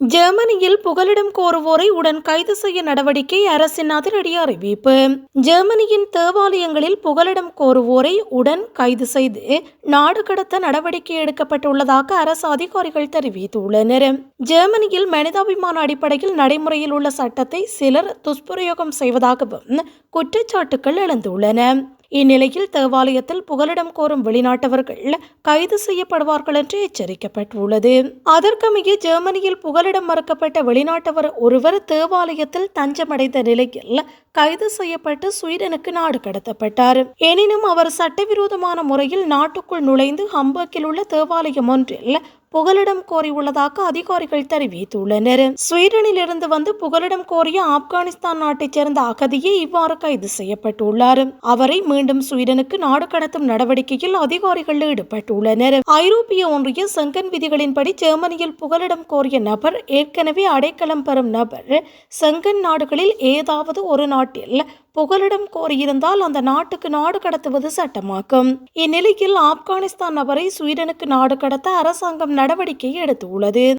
ஜெர்மனியில் புகலிடம் கோருவோரை உடன் கைது செய்ய நடவடிக்கை அரசின் அதிரடி அறிவிப்பு. ஜெர்மனியின் தேவாலயங்களில் புகலிடம் கோருவோரை உடன் கைது செய்து நாடு கடத்த நடவடிக்கை எடுக்கப்பட்டுள்ளதாக அரசு அதிகாரிகள் தெரிவித்துள்ளனர். ஜெர்மனியில் மனிதாபிமான அடிப்படையில் நடைமுறையில் உள்ள சட்டத்தை சிலர் துஷ்பிரயோகம் செய்வதாகவும் குற்றச்சாட்டுகள் எழுந்துள்ளன. இந்நிலையில் தேவாலயத்தில் புகலிடம் கோரும் வெளிநாட்டவர்கள் கைது செய்யப்படுவார்கள் என்று எச்சரிக்கப்பட்டுள்ளது. அதற்கமைய ஜெர்மனியில் புகலிடம் மறுக்கப்பட்ட வெளிநாட்டவர் ஒருவர் தேவாலயத்தில் தஞ்சமடைந்த நிலையில் கைது செய்யப்பட்டு ஸ்வீடனுக்கு நாடு கடத்தப்பட்டார். எனினும் அவர் சட்டவிரோதமான முறையில் நாட்டுக்குள் நுழைந்து ஹம்பர்க்கில் உள்ள தேவாலயம் ஒன்றில் புகலிடம் கோரியுள்ளதாக அதிகாரிகள் தெரிவித்துள்ளனர். ஸ்வீடனில் இருந்து வந்து புகலிடம் கோரிய ஆப்கானிஸ்தான் நாட்டைச் சேர்ந்த அகதியே இவ்வாறு கைது செய்யப்பட்டுள்ளார். அவரை மீண்டும் ஸ்வீடனுக்கு நாடு கடத்தும் நடவடிக்கையில் அதிகாரிகள் ஈடுபட்டுள்ளனர். ஐரோப்பிய ஒன்றிய செங்கன் விதிகளின்படி ஜெர்மனியில் புகலிடம் கோரிய நபர் ஏற்கனவே அடைக்கலம் பெறும் நபர் செங்கன் நாடுகளில் ஏதாவது ஒரு நாட்டில் புகலிடம் கோரியிருந்தால் அந்த நாட்டுக்கு நாடு கடத்துவது சட்டமாக்கும் இந்நிலையில் ஆப்கானிஸ்தான் நபரை ஸ்வீடனுக்கு நாடு கடத்த அரசாங்கம் நடவடிக்கை எடுத்துள்ளது.